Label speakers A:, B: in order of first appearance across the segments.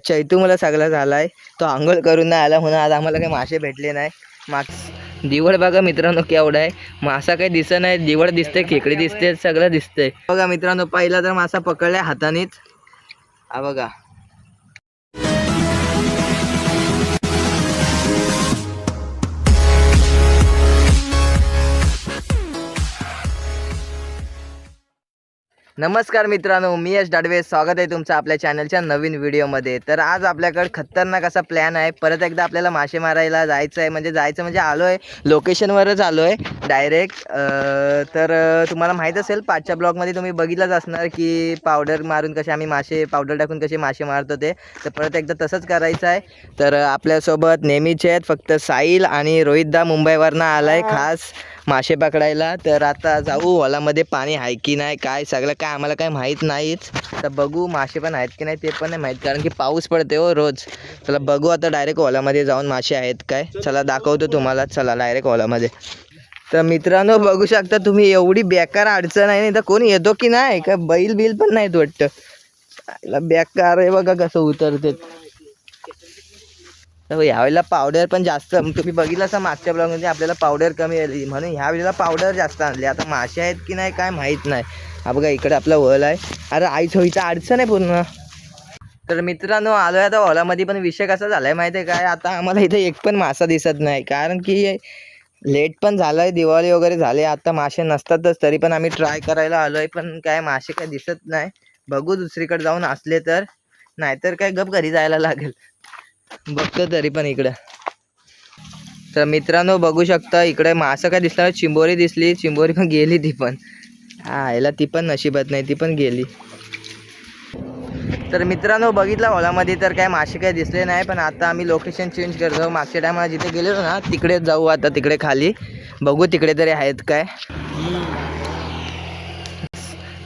A: चैतू मला सगळा झालाय. तो आंघोळ करून नाही आला म्हणून आज आम्हाला काही मासे भेटले नाही. मास दिवड बघा मित्रांनो केवढा आहे. मासा काही दिसत नाही दिवड दिसते खेकडी दिसते सगळं दिसतंय बघा मित्रांनो पहिला तर मासा पकडलाय हातानेच. हा बघा. नमस्कार मित्रांनो मी यश डाडवे स्वागत आहे तुमचं आपल्या चॅनलच्या नवीन व्हिडिओमध्ये तर आज आपल्याकडे खतरनाक असा प्लॅन आहे. परत एकदा आपल्याला मासे मारायला जायचं आहे म्हणजे जायचं म्हणजे आलो आहे लोकेशनवरच आलो आहे डायरेक्ट तर तुम्हाला माहीत असेल पाचच्या ब्लॉगमध्ये तुम्ही बघितलंच असणार की पावडर मारून कसे आम्ही मासे पावडर टाकून कसे मासे मारतो ते. तर परत एकदा तसंच करायचं आहे तर आपल्यासोबत नेहमीचे आहेत फक्त साहिल आणि रोहितदा मुंबईवरनं आला आहे खास. मासे पकडायला. तर आता जाऊ हॉलामध्ये पाणी आहे की नाही काय सगळं काय आम्हाला काय माहीत नाहीच. तर बघू मासे पण आहेत की नाही ते पण नाही माहीत कारण की पाऊस पडते हो रोज. चला बघू आता डायरेक्ट हॉलामध्ये जाऊन मासे आहेत काय. चला दाखवतो तुम्हाला चला डायरेक्ट हॉलामध्ये. तर मित्रांनो बघू शकता तुम्ही एवढी बेकार अडचण आहे नाही तर कोणी येतो की नाही? का बैल बिल पण नाहीत वाटतं. बेकार आहे बघा कसं उतरते तर यावेळेला पावडर पण जास्त. तुम्ही बघितलं असं मागच्या ब्लॉगमध्ये आपल्याला पावडर कमी आली. म्हणून ह्या वेळेला पावडर जास्त आणली. आता मासे आहेत की नाही काय माहीत नाही. हा बघा इकडे आपला वल आहे. अरे आईच होईचा अडचण आहे पूर्ण. तर मित्रांनो आलो आहे आता हॉलामध्ये पण विषय कसा झाला आहे माहिती आहे काय? आता आम्हाला इथे एक पण मासा दिसत नाही. कारण की लेट पण झालं आहे दिवाळी वगैरे झाले. आता मासे नसतातच तरी पण आम्ही ट्राय करायला आलो आहे पण काय मासे काय दिसत नाही. बघू दुसरीकडे जाऊन असले तर. नाहीतर काय गप घरी जायला लागेल. बघतो तरी पण इकडे. तर मित्रांनो बघू शकता इकडे मासं काय दिसलं चिंबोरी दिसली चिंबोरी पण गेली ती पण. हा याला ती पण नशिबात नाही ती पण गेली. तर मित्रांनो बघितलं हॉलामध्ये तर काय मासे काय दिसले नाही पण आता आम्ही लोकेशन चेंज करतो. मागच्या टायमाला जिथे गेलेलो ना तिकडे जाऊ आता तिकडे खाली. बघू तिकडे तरी आहेत काय.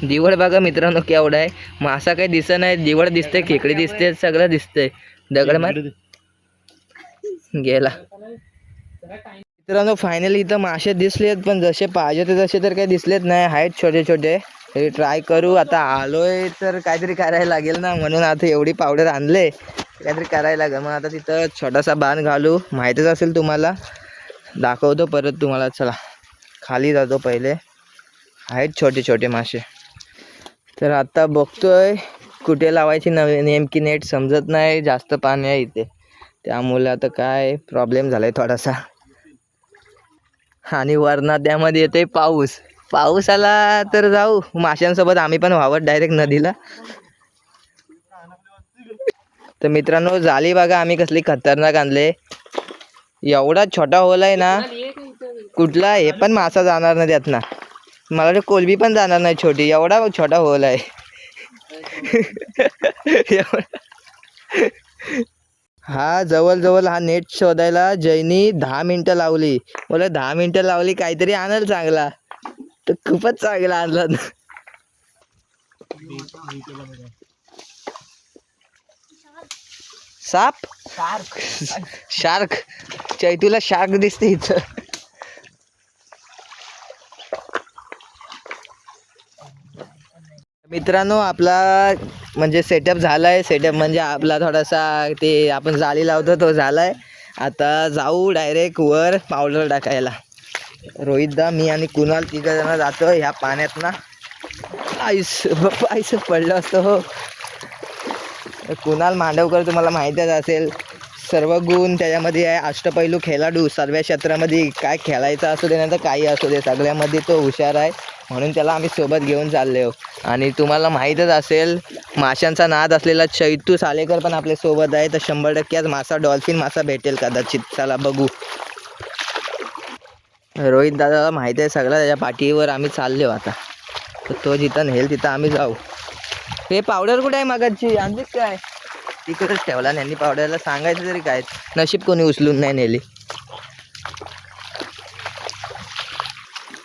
A: दिवड बघा मित्रांनो केवढा आहे. मासा काही दिसत नाही दिवड दिसते खेकडी दिसते सगळं दिसतंय. दगड मार. गेला. मित्रांनो फायनली इथं मासे दिसलेत पण जसे पाहिजे ते तसे तर काही दिसलेत नाही. आहेत छोटे छोटे. तरी ट्राय करू. आता आलोय तर काहीतरी करायला लागेल ना म्हणून आता एवढी पावडर आणले. काहीतरी करायला लागेल. मग आता तिथं छोटासा बाण घालू. माहीतच असेल तुम्हाला. दाखवतो परत तुम्हाला. चला. खाली जातो पहिले. आहेत छोटे छोटे मासे. तर आता बघतोय. कुठे लावायची नवी नेमकी नेट समजत नाही जास्त पाणी आहे इथे. त्यामुळे आता काय प्रॉब्लेम झाला आहे थोडासा. आणि वरना त्यामध्ये येते पाऊस. पाऊस आला तर जाऊ. माशांसोबत आम्ही पण वावत डायरेक्ट नदीला. तर मित्रांनो झाली बघा आम्ही कसली खतरनाक आणले. एवढा छोटा होल आहे ना कुठला हे पण मासा जाणार नाही त्यात ना मला वाटतं कोलबी पण जाणार नाही छोटी. एवढा छोटा होल आहे. हा जवळ हा नेट शोधायला जैनी दहा मिनिटं लावली. बोला दहा मिनिटं लावली काहीतरी आणल चांगला. तर खूपच चांगला आणला. साप? शार्क. चैतूला शार्क दिसते इथं. मित्रांनो आपला म्हणजे सेटअप झाला आहे सेटअप म्हणजे आपला थोडासा ते आपण जाळी लावतो तो झाला आहे आता जाऊ डायरेक्ट वर पावडर टाकायला. रोहितदा मी आणि कुणाल तिघं जातो ह्या पाण्यात ना आईस आईस पडलं असतं हो. कुणाल मांडवकर तुम्हाला माहीतच असेल सर्व गुण त्याच्यामध्ये आहे. अष्टपैलू खेळाडू सर्व क्षेत्रामध्ये काय खेळायचं असू दे नाही तर काही असू दे सगळ्यामध्ये तो हुशार आहे. म्हणून त्याला आम्ही सोबत घेऊन चाललो आणि तुम्हाला माहीतच असेल माशांचा नाद असलेला चैतू सालेकर पण आपल्यासोबत आहे. तर शंभर टक्के आज मासा डॉल्फिन मासा भेटेल कदाचित. चला बघू. रोहित दादाला माहीत आहे सगळं त्याच्या पाठीवर आम्ही चाललो आता. तर तो जिथं नेल तिथं आम्ही जाऊ. हे पावडर कुठे आहे मगाची आणलीस काय? तिकडेच ठेवला. त्यांनी पावडरला सांगायचं तरी काय? नशीब कोणी उचलून नाही नेली.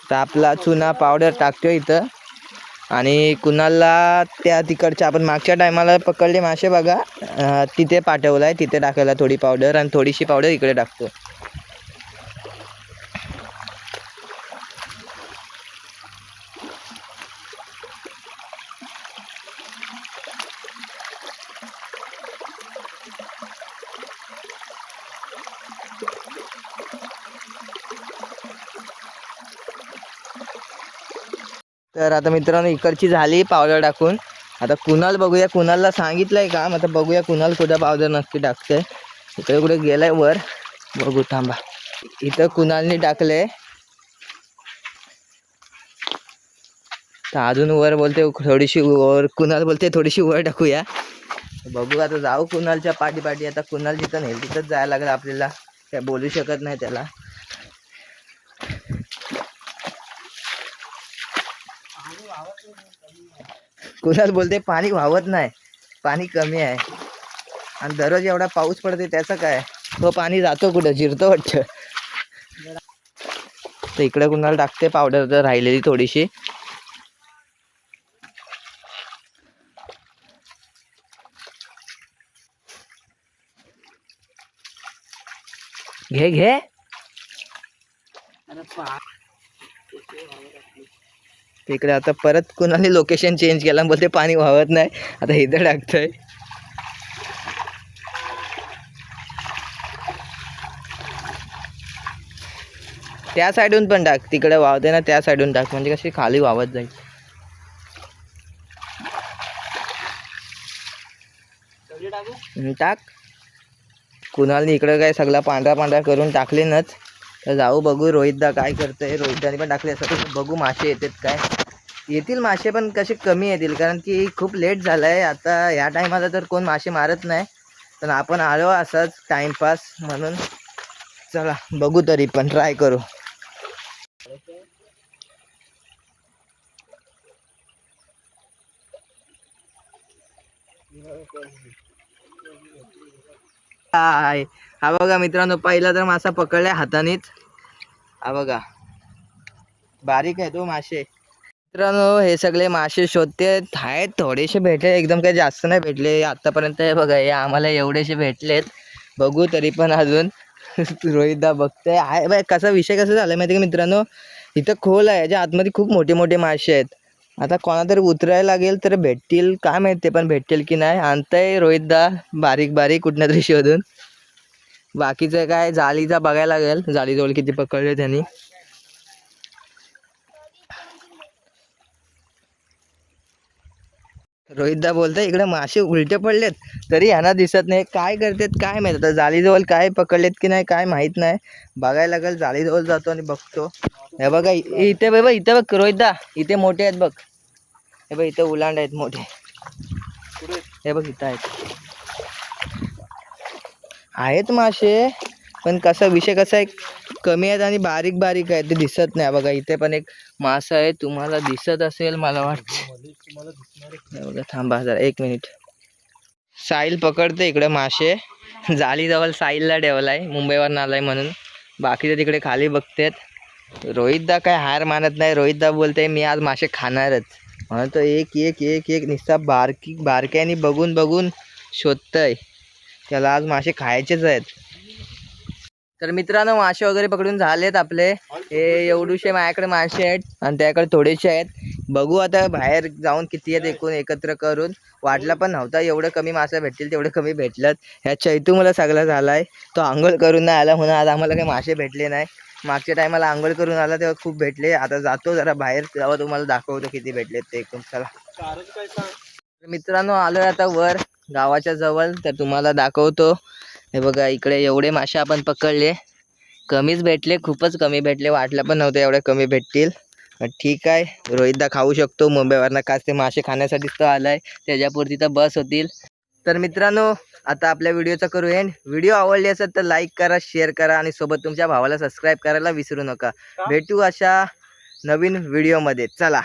A: तर आपला चुना पावडर टाकतो इथं. आणि कुणाला त्या तिकडच्या आपण मागच्या टायमाला पकडले मासे बघा. तिथे पाठवलं आहे तिथे टाकायला थोडी पावडर आणि थोडीशी पावडर इकडे टाकतो. तर आता मित्रांनो इकडची झाली पावडर टाकून. आता कुणाल बघूया कुणालला सांगितलंय काम आता बघूया कुणाल कुठं पावडर नक्की टाकते इकडे कुठे गेलाय वर. बघू थांबा. इथं कुणालनी टाकले तर अजून वर बोलते थोडीशी वर कुणाल बोलते थोडीशी वर टाकूया. बघू आता जाऊ कुणालच्या पाठी पाठी आता कुणाल जिथं नेल तिथंच जायला लागलं आपल्याला. काय बोलू शकत नाही त्याला. कुणाल बोलते पाणी वाहत नाही. पाणी कमी आहे. आणि दररोज एवढा पाऊस पडते त्याचं काय? तो पाणी जातो कुठं? जिरतो वाटतं. तर इकडे कुणाला टाकते पावडर तर राहिलेली थोडीशी. घे घे. इकडे आता परत कुणाने लोकेशन चेंज केला बोलते पाणी वाहत नाही. आता इथं टाकतंय. त्या साईडून पण टाक तिकडे वाहते ना त्या साईडून टाक म्हणजे कशी खाली वाहत जाईल. टाक. कुणालनी इकडं काय सगळा पांढरा पांढरा करून टाकले नच. तर जाऊ बघू रोहितदा काय करतंय रोहितदाने पण टाकले असं बघू मासे येतात काय. येतील मासे पण कसे कमी येतील? कारण की खूप लेट झालं आहे आता ह्या टायमाला तर कोण मासे मारत नाही. पण आपण आलो असंच टाईमपास म्हणून. चला बघू तरी पण ट्राय करू. हाय. हा बघा मित्रांनो पहिला तर मासा पकडलाय हातानेच. हा बघा. बारीक आहे तो हो मासे. मित्रांनो हे सगळे मासे शोधते. आहेत थोडेसे भेटले. एकदम काही जास्त नाही भेटले. आतापर्यंत हे बघा हे आम्हाला एवढेसे भेटलेत. बघू तरी पण अजून. रोहितदा बघतोय. आहे बाय कसा विषय कसा झाला माहिती का मित्रांनो? इथं खोल आहे. याच्या आतमध्ये खूप मोठे मोठे मासे आहेत. आता कोणातरी उतरायला लागेल तर भेटतील. काय माहिती ते पण भेटतील की नाही. आणताय रोहितदा बारीक बारीक कुठनं तरी शोधून. बाकीचं काय जाळीचा बघायला लागेल. जाळीजवळ किती पकडले त्यांनी. रोहितदा बोलतोय इकडे मासे उलटे पडलेत तरी यांना दिसत नाही. काय करतात काय माहीत? आता जाळीजवळ काय पकडलेत की नाही काय माहीत नाही. बघायला लागेल जाळीजवळ जातो आणि बघतो. हे बघा इथे बघ इथे बघ रोहितदा. इथे मोठे आहेत बघ. हे बघ इथे उलांड आहेत मोठे. हे बघ इथं आहेत. आहेत मासे पण कसा विषय कसा आहे? कमी आहेत आणि बारीक बारीक आहेत ते दिसत नाही. बघा इथे पण एक मासा आहे तुम्हाला दिसत असेल मला वाटतं. बघा थांबा जरा एक मिनिट. साहिल पकडते इकडे मासे. जाळीजवळ साहिलला ठेवलाय मुंबईवर आलाय म्हणून. बाकीचे तिकडे खाली बघतेत. रोहितदा काय हार मानत नाही रोहितदा बोलते मी आज मासे खाणारच. म्हणून तो एक एक एक एक निस्ता बारकी बारक्याने बघून बघून शोधतंय. त्याला आज मासे खायचेच आहेत. तर मित्रांनो मासे वगैरे पकडून झालेत आपले. हे एवढूशे माझ्याकडे मासे आहेत आणि त्याकडे थोडेसे आहेत. बघू आता बाहेर जाऊन किती आहेत एकूण एकत्र करून. वाटला पण नव्हता एवढं कमी मासे भेटतील तेवढे कमी भेटलं ह्या चैतू मला सगळा झालाय. तो आंघोळ करून नाही आला म्हणून आज आम्हाला काही मासे भेटले नाही. मागच्या टायमाला आंघोळ करून आला तेव्हा खूप भेटले. आता जातो जरा बाहेर तेव्हा तुम्हाला दाखवतो किती भेटलेत ते एकूण. चला. मित्रांनो आलोय आता वर गावाच्या जवळ तर तुम्हाला दाखवतो. हे बघा इकडे एवढे मासे आपण पकडले. कमीच भेटले खूपच कमी भेटले. वाटलं पण नव्हतं एवढे कमी भेटतील. ठीक आहे. रोहितदा खाऊ शकतो. मुंबईवरनं काच ते मासे खाण्यासाठीच तो आलाय. त्याच्यापुरती तर बस होतील. तर मित्रांनो आता आपल्या व्हिडिओचा करू एंड. व्हिडिओ आवडली असेल तर लाईक करा शेअर करा आणि सोबत तुमच्या भावाला सबस्क्राईब करायला विसरू नका. भेटू अशा नवीन व्हिडिओमध्ये. चला.